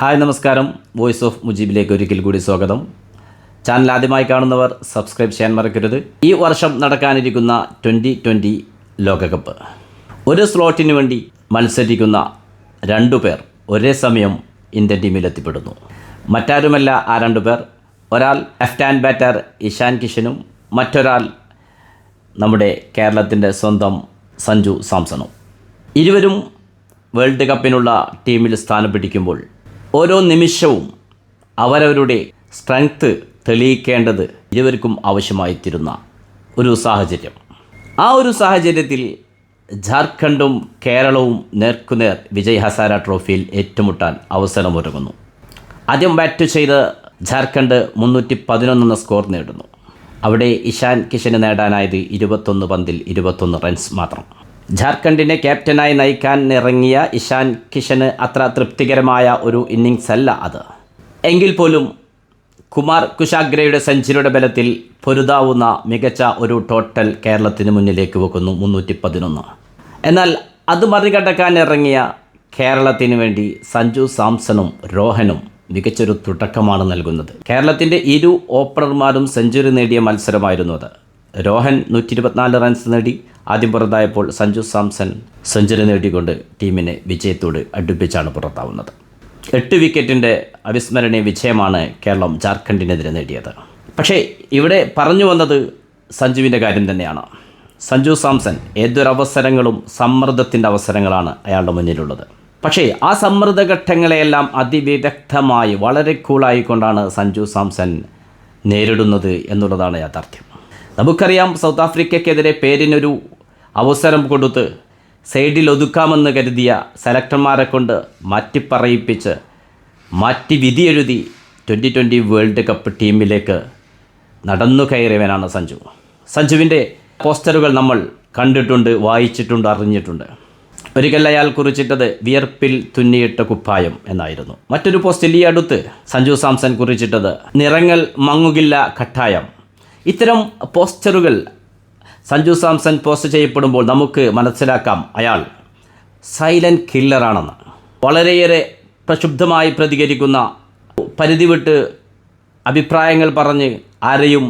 Hi നമസ്കാരം. Voice of മുജീബിലേക്ക് ഒരിക്കൽ കൂടി സ്വാഗതം. ചാനൽ ആദ്യമായി കാണുന്നവർ സബ്സ്ക്രൈബ് ചെയ്യാൻ മറക്കരുത്. ഈ വർഷം നടക്കാനിരിക്കുന്ന ട്വന്റി ട്വന്റി ലോകകപ്പ്. ഒരു സ്ലോട്ടിന് വേണ്ടി മത്സരിക്കുന്ന രണ്ടു പേർ ഒരേ സമയം ഇന്ത്യൻ ടീമിൽ എത്തിപ്പെടുന്നു. മറ്റാരുമല്ല ആ രണ്ടു പേർ. ഒരാൾ ലെഫ്റ്റ് ഹാൻഡ് ബാറ്റർ ഇഷാൻ കിഷനും മറ്റൊരാൾ നമ്മുടെ കേരളത്തിന്റെ സ്വന്തം സഞ്ജു സാംസണും. ഇരുവരും വേൾഡ് കപ്പിനുള്ള ടീമിൽ സ്ഥാനം പിടിക്കുമ്പോൾ ഓരോ നിമിഷവും അവരവരുടെ സ്ട്രെങ്ത്ത് തെളിയിക്കേണ്ടത് ഇരുവർക്കും ആവശ്യമായിത്തീരുന്ന ഒരു സാഹചര്യം. ആ ഒരു സാഹചര്യത്തിൽ ജാർഖണ്ഡും കേരളവും നേർക്കുനേർ വിജയ് ഹസാര ട്രോഫിയിൽ ഏറ്റുമുട്ടാൻ അവസരമൊരുങ്ങുന്നു. ആദ്യം ബാറ്റ് ചെയ്ത് ജാർഖണ്ഡ് മുന്നൂറ്റി പതിനൊന്നെന്ന സ്കോർ നേടുന്നു. അവിടെ ഇഷാൻ കിഷന് നേടാനായത് ഇരുപത്തൊന്ന് പന്തിൽ ഇരുപത്തൊന്ന് റൺസ് മാത്രം. ജാർഖണ്ഡിനെ ക്യാപ്റ്റനായി നയിക്കാൻ ഇറങ്ങിയ ഇഷാൻ കിഷന് അത്ര തൃപ്തികരമായ ഒരു ഇന്നിങ്സ് അല്ല അത്. എങ്കിൽ പോലും കുമാർ കുശാഗ്രയുടെ സെഞ്ചുറിയുടെ ബലത്തിൽ പൊരുതാവുന്ന മികച്ച ഒരു ടോട്ടൽ കേരളത്തിന് മുന്നിലേക്ക് വെക്കുന്നു മുന്നൂറ്റി പതിനൊന്ന് എന്നാൽ അത് മറികടക്കാൻ ഇറങ്ങിയ കേരളത്തിന് വേണ്ടി സഞ്ജു സാംസണും രോഹനും മികച്ചൊരു തുടക്കമാണ് നൽകുന്നത്. കേരളത്തിന്റെ ഇരു ഓപ്പണർമാരും സെഞ്ചുറി നേടിയ മത്സരമായിരുന്നു അത്. രോഹൻ നൂറ്റി റൺസ് നേടി ആദ്യം പുറത്തായപ്പോൾ സഞ്ജു സാംസൺ സെഞ്ചുറി നേടിക്കൊണ്ട് ടീമിനെ വിജയത്തോട് അടുപ്പിച്ചാണ് പുറത്താവുന്നത്. എട്ട് വിക്കറ്റിന്റെ അവിസ്മരണീയ വിജയമാണ് കേരളം ജാർഖണ്ഡിനെതിരെ നേടിയത്. പക്ഷേ ഇവിടെ പറഞ്ഞു വന്നത് സഞ്ജുവിന്റെ കാര്യം തന്നെയാണ്. സഞ്ജു സാംസൺ ഏതൊരവസരങ്ങളും സമ്മർദ്ദത്തിന്റെ അവസരങ്ങളാണ് അയാളുടെ മുന്നിലുള്ളത്. പക്ഷേ ആ സമ്മർദ്ദ ഘട്ടങ്ങളെയെല്ലാം അതിവിദഗ്ധമായി വളരെ കൂളായിക്കൊണ്ടാണ് സഞ്ജു സാംസൺ നേരിടുന്നത് എന്നുള്ളതാണ് യാഥാർത്ഥ്യം. നമുക്കറിയാം സൗത്ത് ആഫ്രിക്കയ്ക്കെതിരെ പേരിനൊരു അവസരം കൊടുത്ത് സൈഡിൽ ഒതുക്കാമെന്ന് കരുതിയ സെലക്ടർമാരെ കൊണ്ട് മാറ്റിപ്പറയിപ്പിച്ച് മാറ്റി വിധിയെഴുതി ട്വന്റി ട്വന്റി വേൾഡ് കപ്പ് ടീമിലേക്ക് നടന്നു കയറിയവനാണ് സഞ്ജു. സഞ്ജുവിന്റെ പോസ്റ്ററുകൾ നമ്മൾ കണ്ടിട്ടുണ്ട് വായിച്ചിട്ടുണ്ട് അറിഞ്ഞിട്ടുണ്ട്. ഒരിക്കൽ അയാൾ കുറിച്ചിട്ടത് വിയർപ്പിൽ തുന്നിയിട്ട കുപ്പായം എന്നായിരുന്നു. മറ്റൊരു പോസ്റ്റിൽ ഈ അടുത്ത് സഞ്ജു സാംസൺ കുറിച്ചിട്ടത് നിറങ്ങൾ മങ്ങുകില്ല കട്ടായം. ഇത്തരം പോസ്റ്ററുകൾ സഞ്ജു സാംസൺ പോസ്റ്റ് ചെയ്യപ്പെടുമ്പോൾ നമുക്ക് മനസ്സിലാക്കാം അയാൾ സൈലന്റ് കില്ലറാണെന്ന്. വളരെയേറെ പ്രക്ഷുബ്ധമായി പ്രതികരിക്കുന്ന പരിധി വിട്ട് അഭിപ്രായങ്ങൾ പറഞ്ഞ് ആരെയും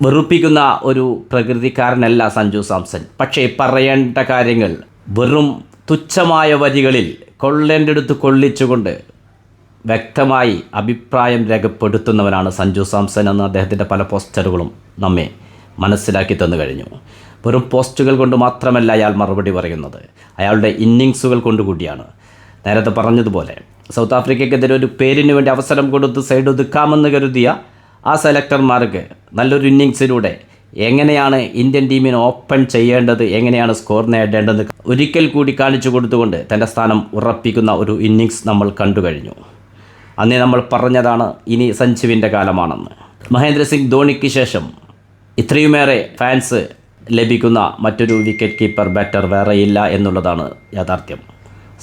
വെറുപ്പിക്കുന്ന ഒരു പ്രകൃതിക്കാരനല്ല സഞ്ജു സാംസൺ. പക്ഷേ പറയേണ്ട കാര്യങ്ങൾ വെറും തുച്ഛമായ വരികളിൽ കൊള്ളേണ്ടടുത്ത് കൊള്ളിച്ചുകൊണ്ട് വ്യക്തമായി അഭിപ്രായം രേഖപ്പെടുത്തുന്നവനാണ് സഞ്ജു സാംസൺ എന്ന് അദ്ദേഹത്തിന്റെ പല പോസ്റ്ററുകളും നമ്മെ മനസ്സിലാക്കി തന്നു കഴിഞ്ഞു. വെറും പോസ്റ്റുകൾ കൊണ്ട് മാത്രമല്ല അയാൾ മറുപടി പറയുന്നത്. അയാളുടെ ഇന്നിങ്സുകൾ കൊണ്ടുകൂടിയാണ്. നേരത്തെ പറഞ്ഞതുപോലെ സൗത്ത് ആഫ്രിക്കയ്ക്കെതിരെ ഒരു പേരിന് വേണ്ടി അവസരം കൊടുത്ത് സൈഡ് ഒതുക്കാമെന്ന് കരുതിയ ആ സെലക്ടർമാർക്ക് നല്ലൊരു ഇന്നിങ്സിലൂടെ എങ്ങനെയാണ് ഇന്ത്യൻ ടീമിനെ ഓപ്പൺ ചെയ്യേണ്ടത് എങ്ങനെയാണ് സ്കോർ നേടേണ്ടത് ഒരിക്കൽ കൂടി കാണിച്ചു കൊടുത്തുകൊണ്ട് തന്റെ സ്ഥാനം ഉറപ്പിക്കുന്ന ഒരു ഇന്നിങ്സ് നമ്മൾ കണ്ടു കഴിഞ്ഞു. അന്നേ നമ്മൾ പറഞ്ഞതാണ് ഇനി സഞ്ജുവിന്റെ കാലമാണെന്ന്. മഹേന്ദ്ര സിംഗ് ധോണിക്ക് ശേഷം ഇത്രയുമേറെ ഫാൻസ് ലഭിക്കുന്ന മറ്റൊരു വിക്കറ്റ് കീപ്പർ ബാറ്റർ വേറെയില്ല എന്നുള്ളതാണ് യാഥാർത്ഥ്യം.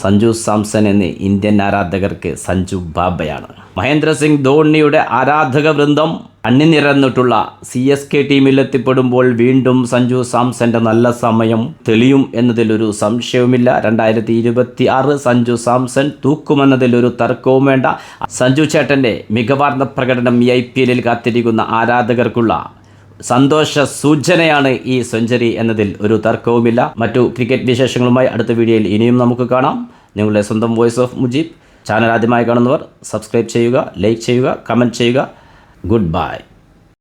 സഞ്ജു സാംസൺ എന്ന് ഇന്ത്യൻ ആരാധകർക്ക് സഞ്ജു ബാബയാണ്. മഹേന്ദ്ര സിംഗ് ധോണിയുടെ ആരാധക വൃന്ദം അണിനിരന്നിട്ടുള്ള സി എസ് കെ ടീമിലെത്തിപ്പെടുമ്പോൾ വീണ്ടും സഞ്ജു സാംസന്റെ നല്ല സമയം തെളിയും എന്നതിലൊരു സംശയവുമില്ല. രണ്ടായിരത്തി ഇരുപത്തി ആറ് സഞ്ജു സാംസൺ തൂക്കുമെന്നതിലൊരു തർക്കവും വേണ്ട. സഞ്ജു ചേട്ടന്റെ മികവാർന്ന പ്രകടനം ഈ ഐ പി എല്ലിൽ കാത്തിരിക്കുന്ന ആരാധകർക്കുള്ള സന്തോഷ സൂചനയാണ് ഈ സെഞ്ചുറി എന്നതിൽ ഒരു തർക്കവുമില്ല. മറ്റു ക്രിക്കറ്റ് വിശേഷങ്ങളുമായി അടുത്ത വീഡിയോയിൽ ഇനിയും നമുക്ക് കാണാം. നിങ്ങളുടെ സ്വന്തം വോയിസ് ഓഫ് മുജീബ്. ചാനൽ ആദ്യമായി കാണുന്നവർ സബ്സ്ക്രൈബ് ചെയ്യുക ലൈക്ക് ചെയ്യുക കമന്റ് ചെയ്യുക. Good bye.